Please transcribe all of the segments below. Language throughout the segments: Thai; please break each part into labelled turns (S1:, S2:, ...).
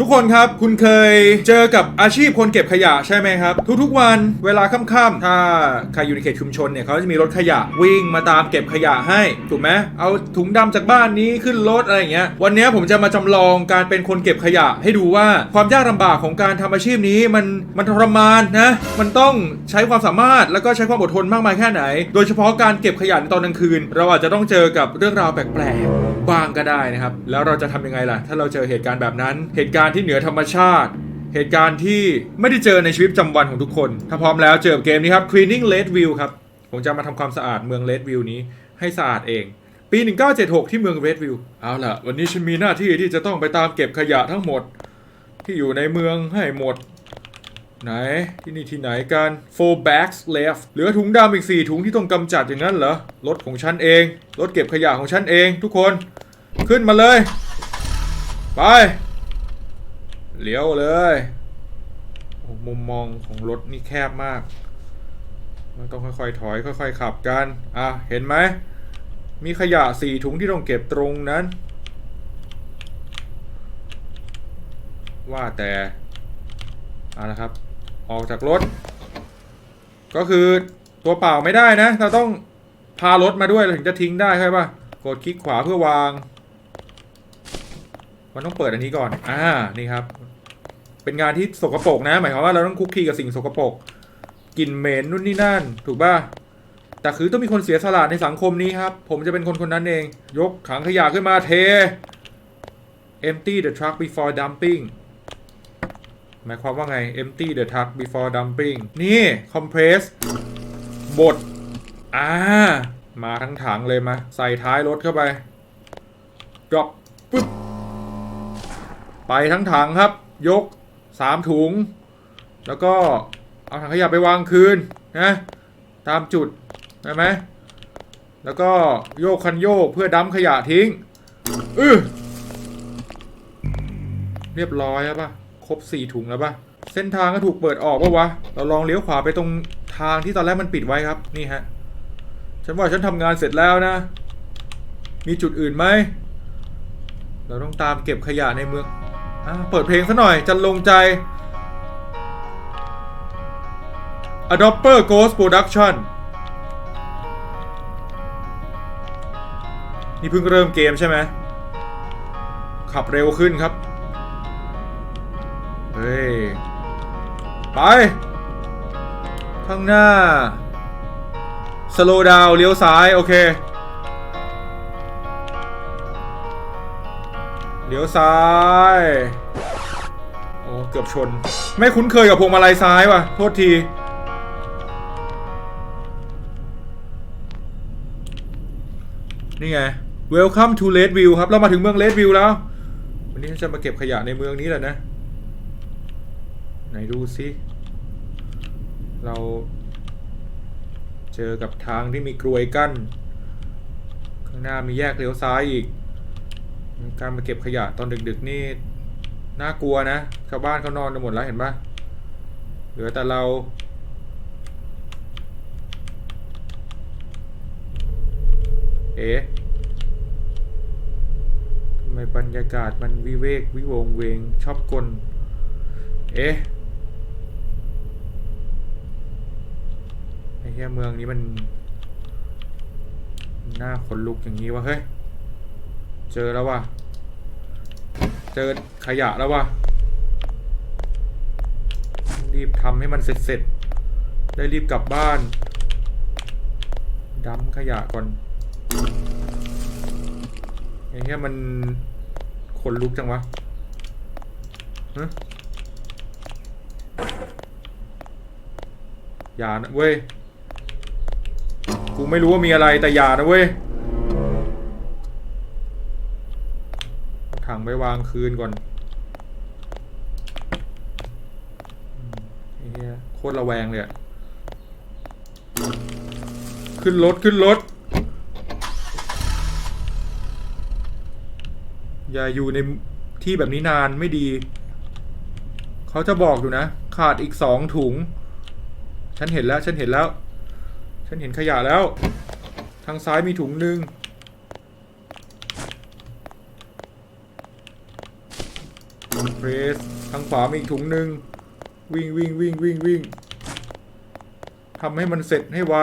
S1: ทุกคนครับคุณเคยเจอกับอาชีพคนเก็บขยะใช่ไหมครับ ทุกๆวันเวลาค่ำๆถ้าใครอยู่ในเขตชุมชนเนี่ยเขาจะมีรถขยะวิ่งมาตามเก็บขยะให้ถูกไหมเอาถุงดำจากบ้านนี้ขึ้นรถอะไรอย่างเงี้ยวันนี้ผมจะมาจำลองการเป็นคนเก็บขยะ ให้ดูว่าความยากลำบากของการทำอาชีพนี้มันมันทรมานนะมันต้องใช้ความสามารถแล้วก็ใช้ความอดทนมากมายแค่ไหน โดยเฉพาะการเก็บขยะในตอนกลางคืน เราอาจจะต้องเจอกับเรื่องราวแปลกๆบ้างก็ได้นะครับแล้วเราจะทำยังไงล่ะ ถ้าเราเจอเหตุการณ์แบบนั้นเหตุการณ์ที่เหนือธรรมชาติ เหตุการณ์ที่ไม่ได้เจอในชีวิตประจำวันของทุกคน ถ้าพร้อมแล้วเจอเกมนี้ครับ Cleaning Redview ครับ ผมจะมาทำความสะอาดเมือง Redview นี้ให้สะอาดเอง ปี 1976 ที่เมือง Redview เอาล่ะ วันนี้ฉันมีหน้าที่ที่จะต้องไปตามเก็บขยะทั้งหมด ที่อยู่ในเมืองให้หมด ไหนที่นี่ที่ไหนกัน four bags left เหลือถุงดำอีก 4 ถุงที่ต้องกำจัดอย่างนั้นเหรอรถของฉันเองรถเก็บขยะของฉันเอง ทุกคนขึ้นมาเลย ไป เลี้ยวเลยโอ้มุมมองของรถนี่แคบมาก มันต้องค่อยๆถอยค่อยๆขับกัน อะ เห็นไหม มีขยะสี่ถุงที่ต้องเก็บตรงนั้น ว่าแต่เอาละครับ ออกจากรถ ก็คือตัวเปล่าไม่ได้นะ เราต้องพารถมาด้วยเราถึงจะทิ้งได้ใช่ปะกดคลิกขวาเพื่อวาง มันต้องเปิดอันนี้ก่อน อ่า นี่ครับ เป็นงานที่สกปรกนะ หมายความว่าเราต้องคุกคีกับสิ่งสกปรกกลิ่นเหม็นนู่นนี่นั่น ถูกป่ะแต่คือต้องมีคนเสียสละในสังคมนี้ครับ ผมจะเป็นคนคนนั้นเอง ยกถังขยะขึ้นมาเท empty the truck before dumping หมายความว่าไง empty the truck before dumping นี่ compress บดอ่า มาทั้งถังเลยมา ใส่ท้ายรถเข้าไป drop ปึ๊บไปทั้งถังครับ ยก สามถุง แล้วก็เอาถังขยะไปวางคืนนะตามจุดใช่ไหมแล้วก็โยกคันโยกเพื่อดั้มขยะทิ้งอือเรียบร้อยแล้วปะครบสี่ถุงแล้วปะเส้นทางก็ถูกเปิดออกปะวะ เราลองเลี้ยวขวาไปตรงทางที่ตอนแรกมันปิดไว้ครับ นี่ฮะ ฉันว่าฉันทำงานเสร็จแล้วนะ มีจุดอื่นไหม เราต้องตามเก็บขยะในเมือง อะเปิดเพลงซะหน่อย จันลงใจ Adopter Ghost Production นี่เพิ่งเริ่มเกมใช่ไหม ขับเร็วขึ้นครับ เฮ้ย ไป ข้างหน้า slow down เลี้ยวซ้าย โอเค เลี้ยวซ้าย โอ้ เกือบชน ไม่คุ้นเคยกับพวงมาลัยซ้ายว่ะ โทษที นี่ไง Welcome to Redview ครับ เรามาถึงเมือง Redview แล้ว วันนี้จะมาเก็บขยะในเมืองนี้แหละนะ ไหนดูสิ เราเจอกับทางที่มีกรวยกั้น ข้างหน้ามีแยกเลี้ยวซ้ายอีก การมาเก็บขยะตอนดึกๆนี่น่ากลัวนะชาวบ้านเขานอนกันหมดแล้วเห็นปะเหลือแต่เราเอ๊ะทำไมบรรยากาศมันวิเวกวิวงเวงชอบกลเอ๊ะไอ้เหี้ยเมืองนี้มันหน้าขนลุกอย่างนี้วะเฮ้ย เจอแล้วว่ะ เจอขยะแล้วว่ะ รีบทำให้มันเสร็จๆได้รีบกลับบ้านดัมขยะก่อนไอ้เหี้ยมันขนลุกจังวะฮะอย่านะเว้ย กูไม่รู้ว่ามีอะไรแต่อย่านะเว้ย ถังไปวางคืนก่อนอืมไอ้เหี้ยโคตรระแวงเลยอะขึ้นรถขึ้นรถ อย่าอยู่ในที่แบบนี้นานไม่ดี เขาจะบอกอยู่นะ ขาดอีกสองถุง ฉันเห็นแล้ว ฉันเห็นแล้ว ฉันเห็นขยะแล้ว ทางซ้ายมีถุงหนึ่ง อ เพร สทางขวามีอีกถุงหนึ่งวิ่งวิ่งวิ่งวิ่งวิ่งทำให้มันเสร็จให้ไว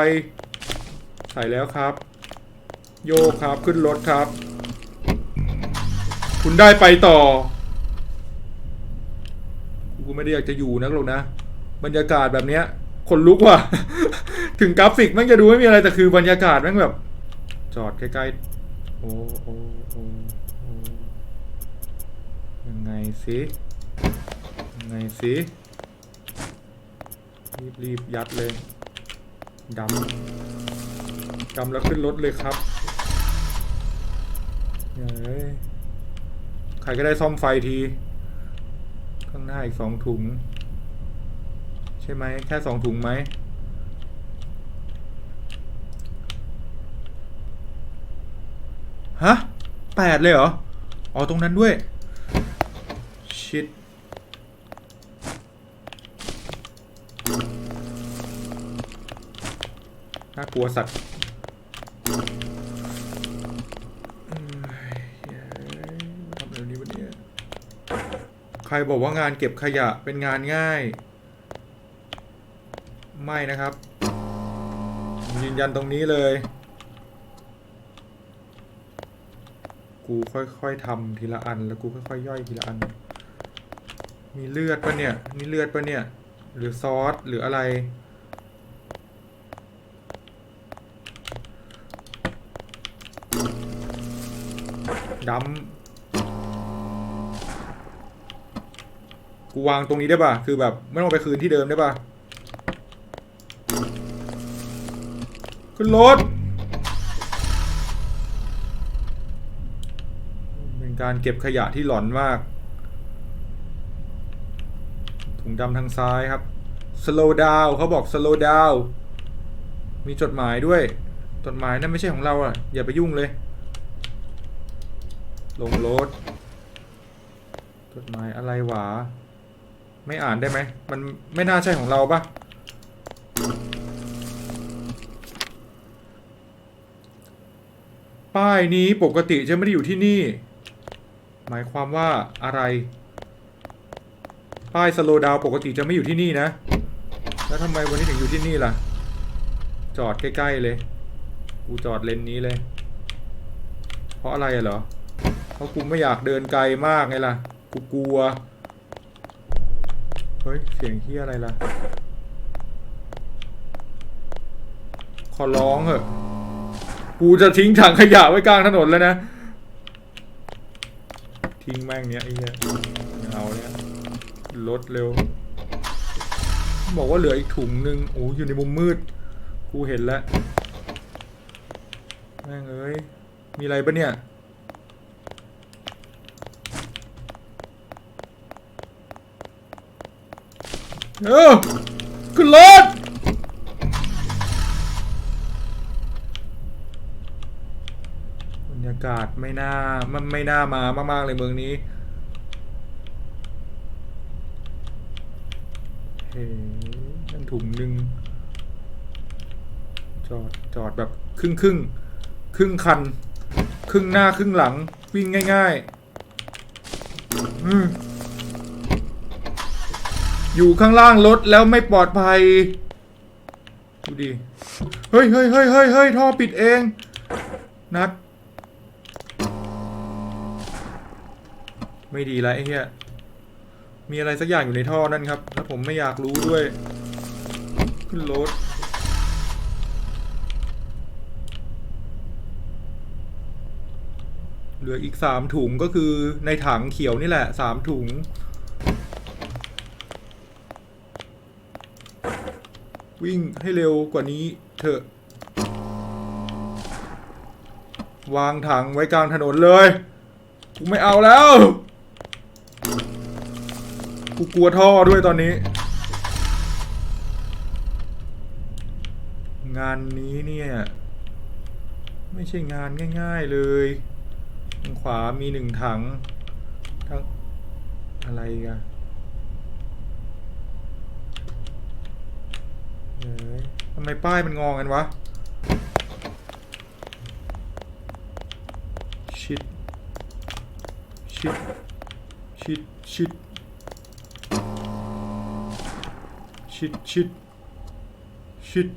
S1: ใส่แล้วครับ โยกครับขึ้นรถครับ คุณได้ไปต่อกูไม่ได้อยากจะอยู่นักหรอกนะ บรรยากาศแบบเนี้ยคนลุกว่ะ ถึงกราฟิกแม่งจะดูไม่มีอะไรแต่คือบรรยากาศแม่งแบบ จอดใกล้ๆ โอ้โอ้โอ้โอ้ ไงสิงไงสิรีบรีบยัดเลยดำดำแล้วขึ้นรถเลยครับเฮ้ยใครก็ได้ซ่อมไฟที ข้างหน้าอีกสองถุง ใช่ไหมแค่สองถุงไหมฮะแปดเลยเหรอ อ๋อ ตรงนั้นด้วย ชิดน่ากลัวสัตว์ทำอะไรนี้วะเนี่ยใครบอกว่างานเก็บขยะเป็นงานง่าย ไม่นะครับ ยืนยันตรงนี้เลย กูค่อยๆทำทีละอัน แล้วกูค่อยๆย่อยทีละอัน มีเลือดปะเนี่ยนี่เลือดปะเนี่ย หรือซอส หรืออะไร ดำ กูวางตรงนี้ได้ป่ะ คือแบบ ไม่ต้องไปคืนที่เดิมได้ป่ะ ขึ้นรถเป็นการเก็บขยะที่หลอนมาก ถุง ดำทางซ้ายครับ slow down เขาบอก slow down มีจดหมายด้วย จดหมายนั่นไม่ใช่ของเราอะ อย่าไปยุ่งเลย ลงรถ จดหมายอะไรหวา ไม่อ่านได้ไหม มันไม่น่าใช่ของเราปะป้ายนี้ปกติจะไม่ได้อยู่ที่นี่ หมายความว่าอะไร ป้ายสโลดาวปกติจะไม่อยู่ที่นี่นะ แล้วทำไมวันนี้ถึงอยู่ที่นี่ล่ะ จอดใกล้ๆเลย กูจอดเลนนี้เลย เพราะอะไรเหรอ เพราะกูไม่อยากเดินไกลมากไงล่ะ กูกลัว เฮ้ย เสียงเฮียอะไรล่ะ ขอร้องเหอะ กูจะทิ้งถังขยะไว้กลางถนนแล้วนะ ทิ้งแม่งเนี้ยไอ้เหี้ยเอาเนี่ย ลดเร็ว บอกว่าเหลืออีกถุงหนึ่งโอ้อยู่ในมุมมืด กูเห็นแล้วแม่งเอ้ย มีอะไรปะเนี่ย เออขึ้นรถบรรยากาศไม่น่ามันไม่น่ามามาก ๆ เลยเมืองนี้ เฮ้ยนั่นถุงหนึ่งจอดจอดแบบครึ่งครึ่งครึ่งคัน ครึ่งหน้าครึ่งหลังวิ่งง่ายๆ อืมอยู่ข้างล่างรถแล้วไม่ปลอดภัย ดูดิ เฮ้ยเฮ้ยเฮ้ยเฮ้ยเฮ้ยท่อปิดเอง นัด ไม่ดีแล้วไอ้เหี้ย มีอะไรสักอย่างอยู่ในท่อนั่นครับ แล้วผมไม่อยากรู้ด้วย ขึ้นรถเหลืออีกสามถุงก็คือในถังเขียวนี่แหละสามถุง วิ่งให้เร็วกว่านี้เถอะ วางถังไว้กลางถนนเลย กูไม่เอาแล้ว กูกลัวท่อด้วยตอนนี้ งานนี้เนี่ย ไม่ใช่งานง่าย ๆเลยทางขวามีหนึ่งถังทางอะไรกันเฮ้ยทำไมป้ายมันงอกันวะ ชิด ชิด ชิด ชิด ชิดชิดชิด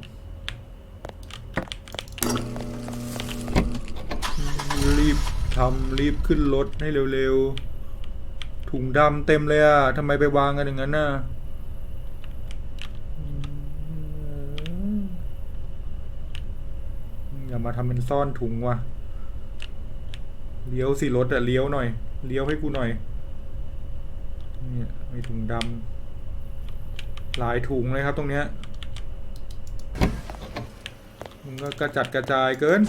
S1: รีบทำรีบขึ้นรถให้เร็วๆ ถุงดำเต็มเลยอะทำไมไปวางกันอย่างนั้นน่ะอย่ามาทำเป็นซ่อนถุงว่ะ เลี้ยวสิรถอะเลี้ยวหน่อย เลี้ยวให้กูหน่อย เนี่ยมีถุงดำ หลายถุงเลยครับตรงเนี้ยมึงก็กระจัดกระจายเกิน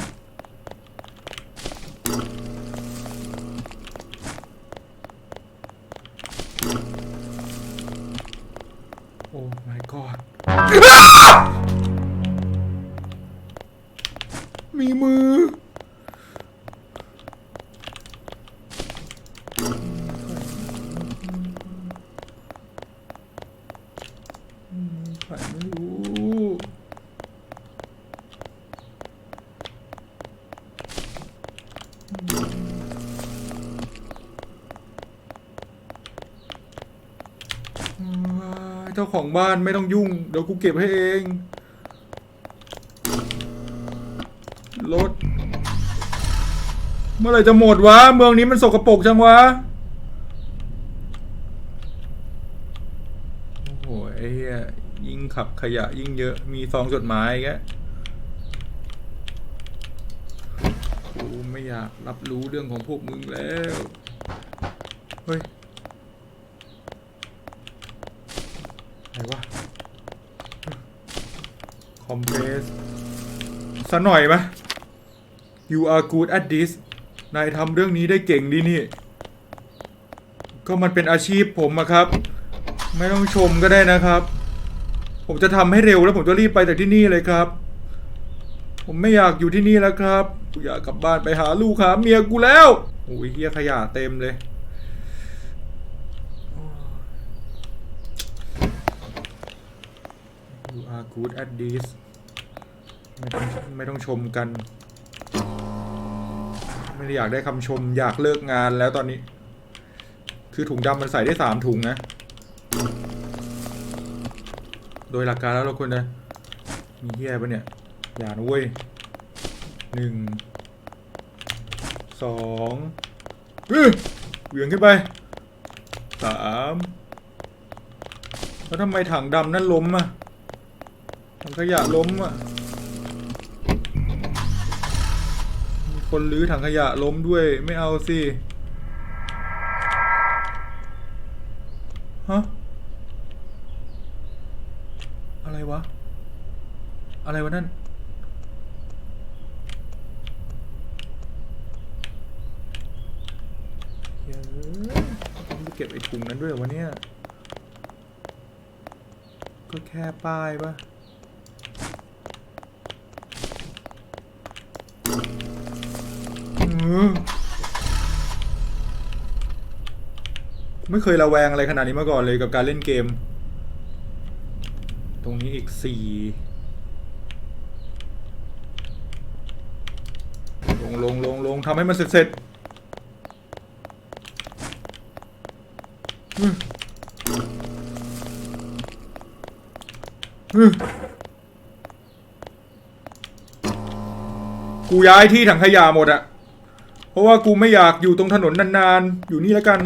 S1: ครไม่รู้เจ้าของบ้านไม่ต้องยุ่ง เดี๋ยวกูเก็บให้เอง รถ เมื่อไหร่จะหมดวะ เมืองนี้มันสกปรกจังวะ โอ้โหไอ้เหี้ยยิ่ง ขยะยิ่งเยอะ มีซองจดหมายแกกูไม่อยากรับรู้เรื่องของพวกมึงแล้ว เฮ้ยอะไรวะ คอมเพรสสักหน่อยไหม You are good at this นายทำเรื่องนี้ได้เก่งดีนี่ ก็มันเป็นอาชีพผมอะครับ ไม่ต้องชมก็ได้นะครับ ผมจะทำให้เร็วแล้วผมจะรีบไปจากที่นี่เลยครับ ผมไม่อยากอยู่ที่นี่แล้วครับกูอยากกลับบ้านไปหาลูกหาเมียกูแล้วโอ้ยเฮียขยะเต็มเลย You are good at this ไม่ต้องไม่ต้องชมกัน ไม่ได้อยากได้คำชมอยากเลิกงานแล้วตอนนี้ คือถุงดำมันใส่ได้สามถุงนะ โดยหลักการแล้วเราควรจะมีเฮียปะเนี่ย อย่านะเว้ยหนึ่งสองเอ้ยเหวี่ยงขึ้นไปสามแล้วทำไมถังดำนั่นล้มอะถังขยะล้มอะ มีคนลื้อถังขยะล้มด้วยไม่เอาสิ ฮะ อะไรวะ อะไรวะนั่น เฮ้ยต้องไปเก็บไอ้ถุงนั้นด้วยวะเนี่ย ก็แค่ป้ายปะไม่เคยระแวงอะไรขนาดนี้มาก่อนเลยกับการเล่นเกม ตรงนี้อีกสี่ล งลงลงลงทำให้มันเสร็จเสร็จกูย้ายที่ถังขยะหมดอะเพราะว่ากูไม่อยากอยู่ตรงถนนนานๆ อยู่นี่แล้วกัน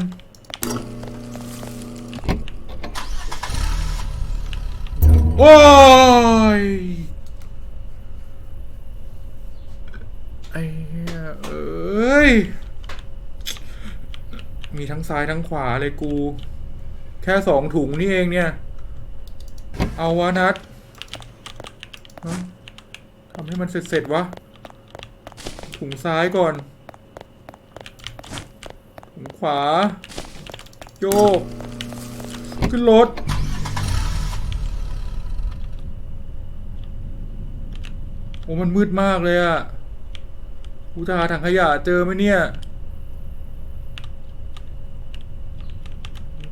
S1: โอ้ย ไอ้เหี้ยเ้ย มีทั้งซ้ายทั้งขวาเลยกู แค่สองถุงนี่เองเนี่ย เอาวะนัดทำให้มันเสร็จๆวะ ถุงซ้ายก่อน ถุงขวา โยก ขึ้นรถโอ้มันมืดมากเลยอะ กูจะหาถังขยะเจอไหมเนี่ย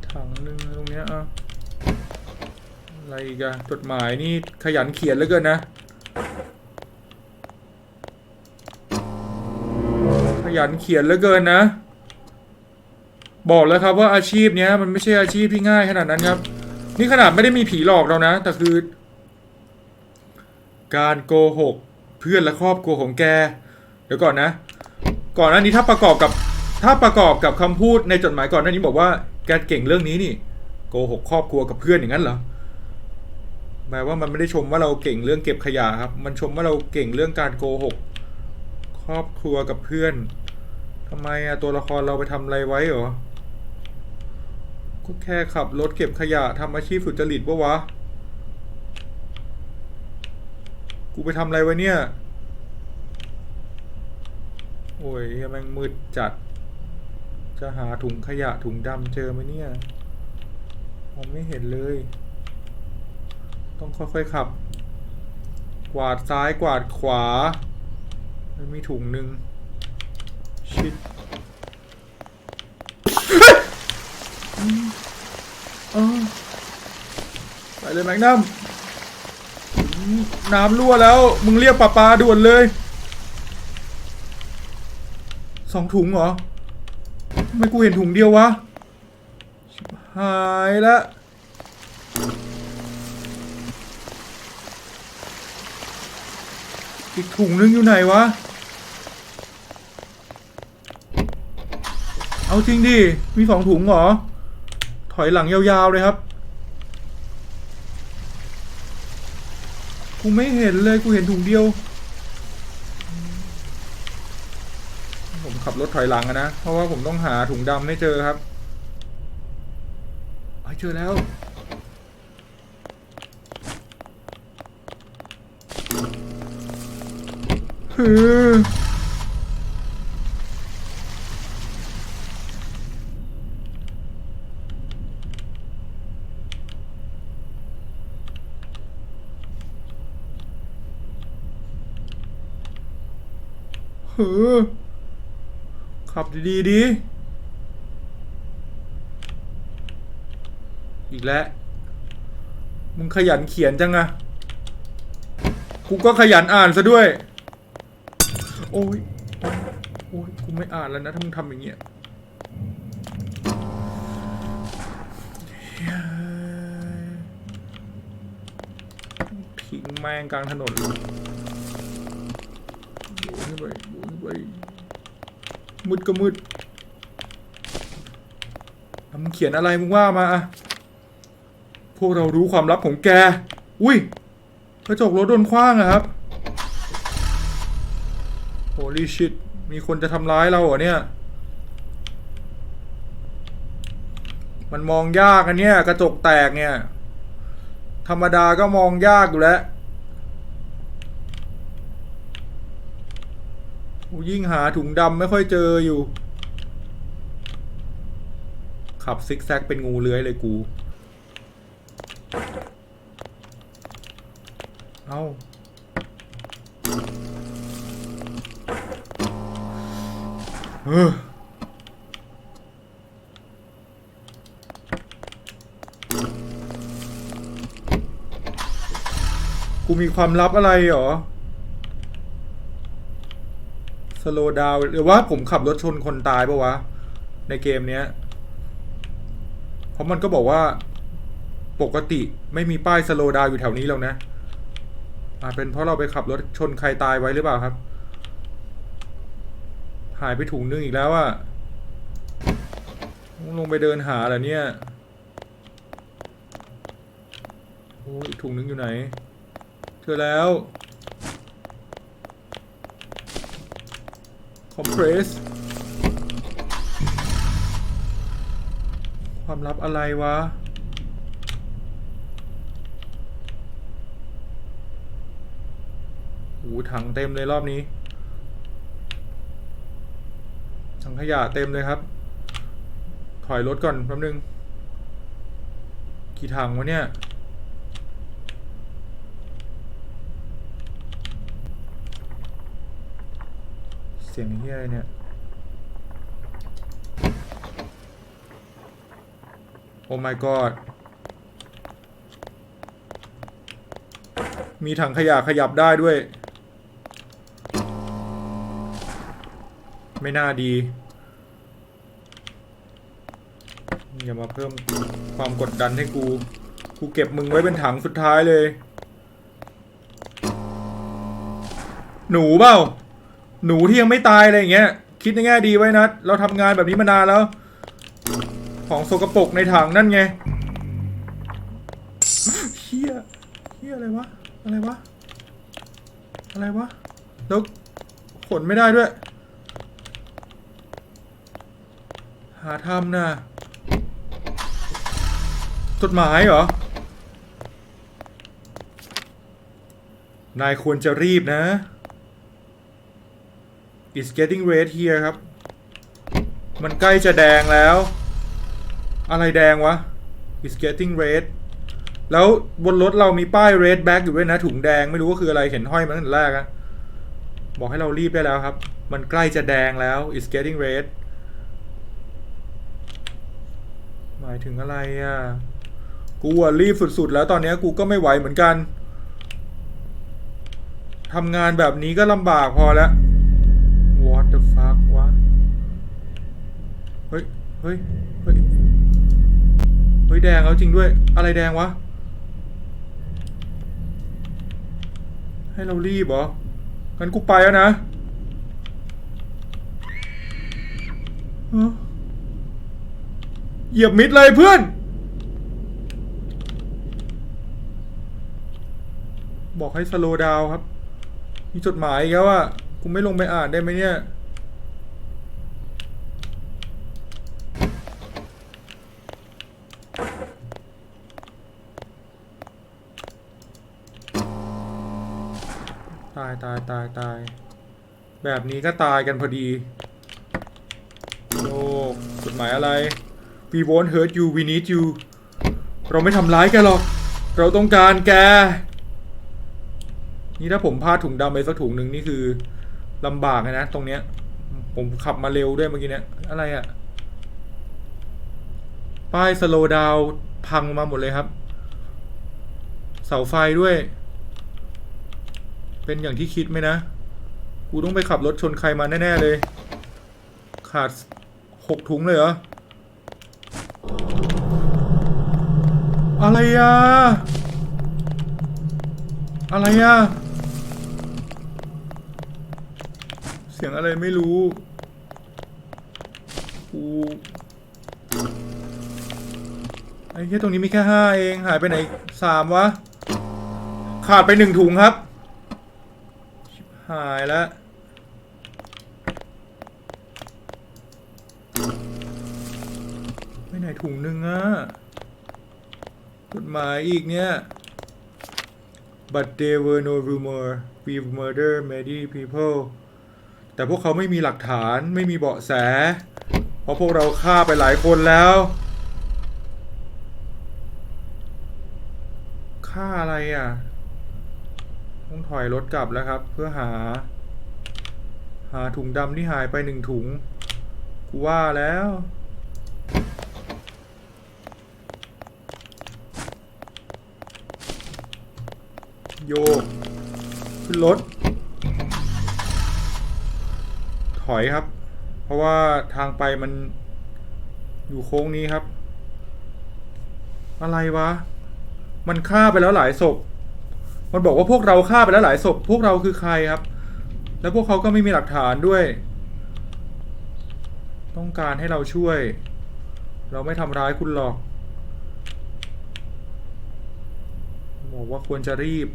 S1: ถังหนึ่งตรงเนี้ยอะอะไรอีกอะจดหมายนี่ขยันเขียนเหลือเกินนะ ขยันเขียนเหลือเกินนะ บอกแล้วครับว่าอาชีพเนี้ยมันไม่ใช่อาชีพที่ง่ายขนาดนั้นครับ นี่ขนาดไม่ได้มีผีหลอกเรานะ แต่คือ การโกหกเพื่อนและครอบครัวของแก ดี๋ยวก่อนนะ ก่อนหน้านี้ถ้าประกอบกับถ้าประกอบกับคำพูดในจดหมายก่อนหน้านี้บอกว่าแกเก่งเรื่องนี้นี่โกหกครอบครัวกับเพื่อนอย่างนั้นเหรอหมายว่ามันไม่ได้ชมว่าเราเก่งเรื่องเก็บขยะครับ มันชมว่าเราเก่งเรื่องการโกหก ครอบครัวกับเพื่อนทำไมอะตัวละครเราไปทำอะไรไว้เหรอก็แค่ขับรถเก็บขยะทำอาชีพสุจริตปะวะ กูไปทำอะไรไว้เนี่ย โอ้ยแม่งมืดจัด จะหาถุงขยะถุงดำเจอไหมเนี่ยมองไม่เห็นเลย ต้องค่อยๆขับ กวาดซ้ายกวาดขวา มันมีถุงหนึ่งชิดไปเลยแมกนัมน้ำรั่วแล้ว มึงเรียกปลาปลาด่วนเลย สองถุงเหรอทำไมกูเห็นถุงเดียววะ หายละอีกถุงนึงอยู่ไหนวะ เอาจริงดิ มีสองถุงเหรอ ถอยหลังยาวๆเลยครับ กูไม่เห็นเลย กูเห็นถุงเดียว ผมขับ รถถอยหลังอะนะ เพราะว่าผมต้องหาถุงดำให้เจอครับไอ้เจอแล้ว ฮือฮือ ขับดีๆดี อีกแล้ว มึงขยันเขียนจังอะกูก็ขยันอ่านซะด้วย โอ้ย โอ้ย กูไม่อ่านแล้วนะ ถ้ามึงทำอย่างเงี้ยทิ้งแม่งกลางถนนเลยโยนขึ้นไปโยนขึ้นไป มืดก็มืดมึงเขียนอะไรมึงว่ามาอะพวกเรารู้ความลับของแก อุ้ยกระจกรถโดนคว้างอะครับโ o ลีชิตมีคนจะทำร้ายเราเหรอเนี่ย มันมองยากอันเนี้ยกระจกแตกเนี่ย ธรรมดาก็มองยากอยู่แล้ว ยิ่งหาถุงดำไม่ค่อยเจออยู่ ขับซิกแซกเป็นงูเลื้อยเลยกู เอาเออกูมีความลับอะไรเหรอ สโลดาวหรือว่าผมขับรถชนคนตายปะวะ ในเกมเนี้ย เพราะมันก็บอกว่า ปกติไม่มีป้ายสโลดาวอยู่แถวนี้แล้วนะอาจเป็นเพราะเราไปขับรถชนใครตายไว้หรือเปล่าครับ หายไปถุงนึงอีกแล้วอะต้องลงไปเดินหาเหรอเนี่ยโอ้ยอีกถุงนึงอยู่ไหน เจอแล้ว คอมเพรสความลับอะไรวะโอ้ถังเต็มเลยรอบนี้ ถังขยะเต็มเลยครับ ถอยรถก่อนแป๊บนึง กี่ถังวะเนี่ย เสียงเฮียเนี่ย โอ้ my god มีถังขยะขยับได้ด้วย ไม่น่าดี อย่ามาเพิ่มความกดดันให้กู กูเก็บมึงไว้เป็นถังสุดท้ายเลย หนูเปล่า หนูที่ยังไม่ตายอะไรอย่างเงี้ย คิดในแง่ดีไว้นะ เราทำงานแบบนี้มานานแล้ว ของสกปรกในถังนั่นไงเฮียเฮียอะไรวะ อะไรวะ อะไรวะ แล้วขนไม่ได้ด้วย หาทำนะจดหมายเหรอ นายควรจะรีบนะ It's getting red here ครับ มันใกล้จะแดงแล้ว อะไรแดงวะ It's getting red แล้วบนรถเรามีป้าย red bag อยู่ด้วยนะ ถุงแดงไม่รู้ว่าคืออะไรเห็นห้อยมาตั้งแต่แรกอะบอกให้เรารีบได้แล้วครับ มันใกล้จะแดงแล้ว It's getting red หมายถึงอะไรอะ กูอะรีบสุดๆ แล้วตอนนี้กูก็ไม่ไหวเหมือนกันทำงานแบบนี้ก็ลำบากพอแล้ว เฮ้ย เฮ้ย เฮ้ย เฮ้ยแดงแล้วจริงด้วย อะไรแดงวะ ให้เรารีบเหรองั้นกูไปแล้วนะเอ้อเหยียบมิดเลยเพื่อน บอกให้สโลดาวครับ มีจดหมายอีกแล้วอะกูไม่ลงไปอ่านได้ไหมเนี่ย ตายตายตาย แบบนี้ก็ตายกันพอดีโอ้จดหมายอะไร We won't hurt you we need you เราไม่ทำร้ายแกหรอก เราต้องการแก นี่ถ้าผมพลาดถุงดำไปสักถุงหนึ่งนี่คือลำบากนะ ตรงเนี้ย ผมขับมาเร็วด้วยเมื่อกี้เนี้ย อะไรอะป้ายสโลดาวพังมาหมดเลยครับ เสาไฟด้วย เป็นอย่างที่คิดไหมนะ กูต้องไปขับรถชนใครมาแน่ ๆ เลย ขาดหกถุงเลยเหรอ อะไรอะ อะไรอะ เสียงอะไรไม่รู้ กูไอ้แค่ตรงนี้มีแค่ห้าเอง หายไปไหนสามวะ ขาดไปหนึ่งถุงครับ หายแล้วไปไหนถุงหนึ่งอะจดหมายอีกเนี่ย but there were no rumor we murder many people แต่พวกเขาไม่มีหลักฐานไม่มีเบาะแส เพราะพวกเราฆ่าไปหลายคนแล้วฆ่าอะไรอะ ต้องถอยรถกลับแล้วครับ เพื่อหา หาถุงดำที่หายไปหนึ่งถุง กูว่าแล้ว โยก ขึ้นรถ ถอยครับ เพราะว่าทางไปมันอยู่โค้งนี้ครับ อะไรวะ มันฆ่าไปแล้วหลายศพ มันบอกว่าพวกเราฆ่าไปแล้วหลายศพ พวกเราคือใครครับ แล้วพวกเขาก็ไม่มีหลักฐานด้วย ต้องการให้เราช่วย เราไม่ทำร้ายคุณหรอก บอกว่าควรจะรีบ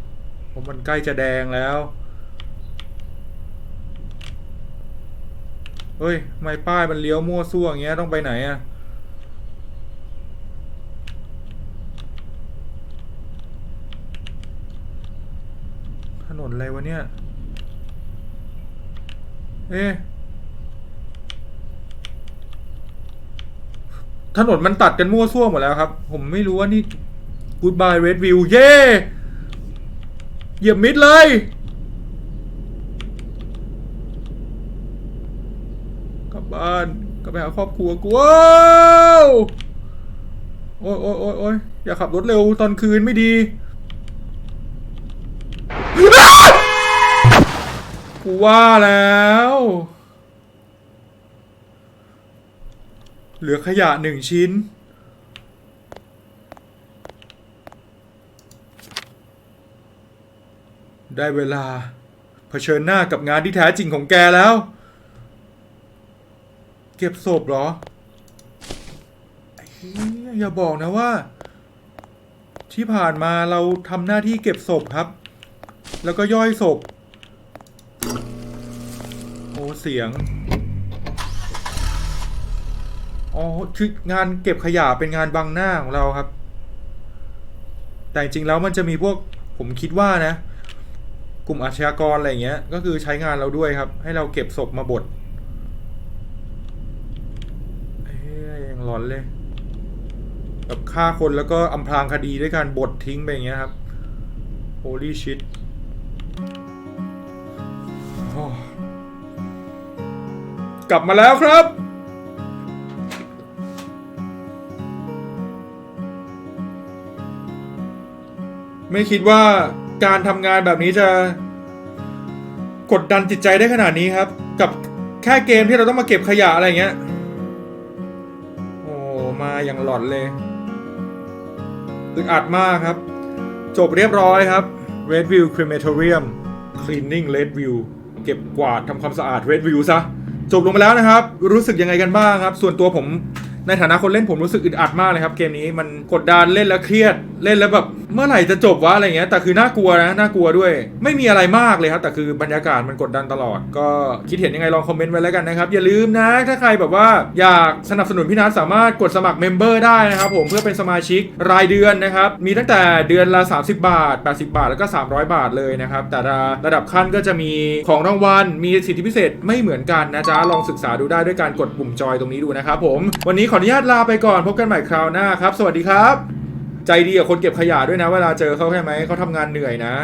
S1: เพราะมันใกล้จะแดงแล้วเฮ้ย ไมป้ายมันเลี้ยวมั่วซั่วอย่างเงี้ย ต้องไปไหนอะถนน อะไรวะเนี่ย เอ๊ะถนนมันตัดกันมั่วซั่วหมดแล้วครับ ผมไม่รู้ว่านี่ Goodbye Red View เย้เหยียบมิดเลย กลับบ้านกลับไปหาครอบครัวกูว้าวโอ้ยโอ้ยโอ้ยอย่าขับรถเร็วตอนคืนไม่ดีูว่าแล้ว เหลือขยะหนึ่งชิ้น ได้เวลาเผชิญหน้ากับงานที่แท้จริงของแกแล้ว เก็บศพเหรออย่าบอกนะว่า ที่ผ่านมาเราทำหน้าที่เก็บศพครับ แล้วก็ย่อยศพ โอ้เสียง อ๋อคืองานเก็บขยะเป็นงานบังหน้าของเราครับ แต่จริงแล้วมันจะมีพวกผมคิดว่านะ กลุ่มอาชญากรอะไรเงี้ย ก็คือใช้งานเราด้วยครับ ให้เราเก็บศพมาบดเฮ้ยยังร้อนเลยแบบฆ่าคนแล้วก็อำพรางคดีด้วยการบดทิ้งไปอย่างเงี้ยครับ holy shit กลับมาแล้วครับ ไม่คิดว่าการทำงานแบบนี้จะกดดันจิตใจได้ขนาดนี้ครับ กับแค่เกมที่เราต้องมาเก็บขยะอะไรเงี้ย โอ้ มาอย่างหลอนเลยอึดอัดมากครับ จบเรียบร้อยครับ Red View Crematorium Cleaning Red View เก็บกวาดทำความสะอาด Red View ซะ จบลงไปแล้วนะครับ รู้สึกยังไงกันบ้างครับ ส่วนตัวผมในฐานะคนเล่นผมรู้สึกอึดอัดมากเลยครับ เกมนี้มันกดดันเล่นแล้วเครียด เล่นแล้วแบบเมื่อไหร่จะจบวะอะไรเงี้ยแต่คือน่ากลัวนะน่ากลัวด้วย ไม่มีอะไรมากเลยครับแต่คือบรรยากาศมันกดดันตลอด ก็คิดเห็นยังไงลองคอมเมนต์ไว้แล้วกันนะครับ อย่าลืมนะ ถ้าใครแบบว่าอยากสนับสนุนพี่นัทสามารถกดสมัครเมมเบอร์ได้นะครับผมเพื่อเป็นสมาชิกรายเดือนนะครับ มีตั้งแต่เดือนละ 30 บาท 80 บาท แล้วก็ 300 บาทเลยนะครับ แต่ละระดับขั้นก็จะมีของรางวัลมีสิทธิพิเศษไม่เหมือนกันนะจ๊ะลองศึกษาดูได้ด้วยการกดปุ่มจอยตรงนี้ดูนะครับผมวันนี้ขออนุญาตลาไปก่อนพบกันใหม่คราวหน้าครับ สวัสดีครับ ใจดีกับคนเก็บขยะด้วยนะ เวลาเจอเขาใช่ไหมเขาทำงานเหนื่อยนะ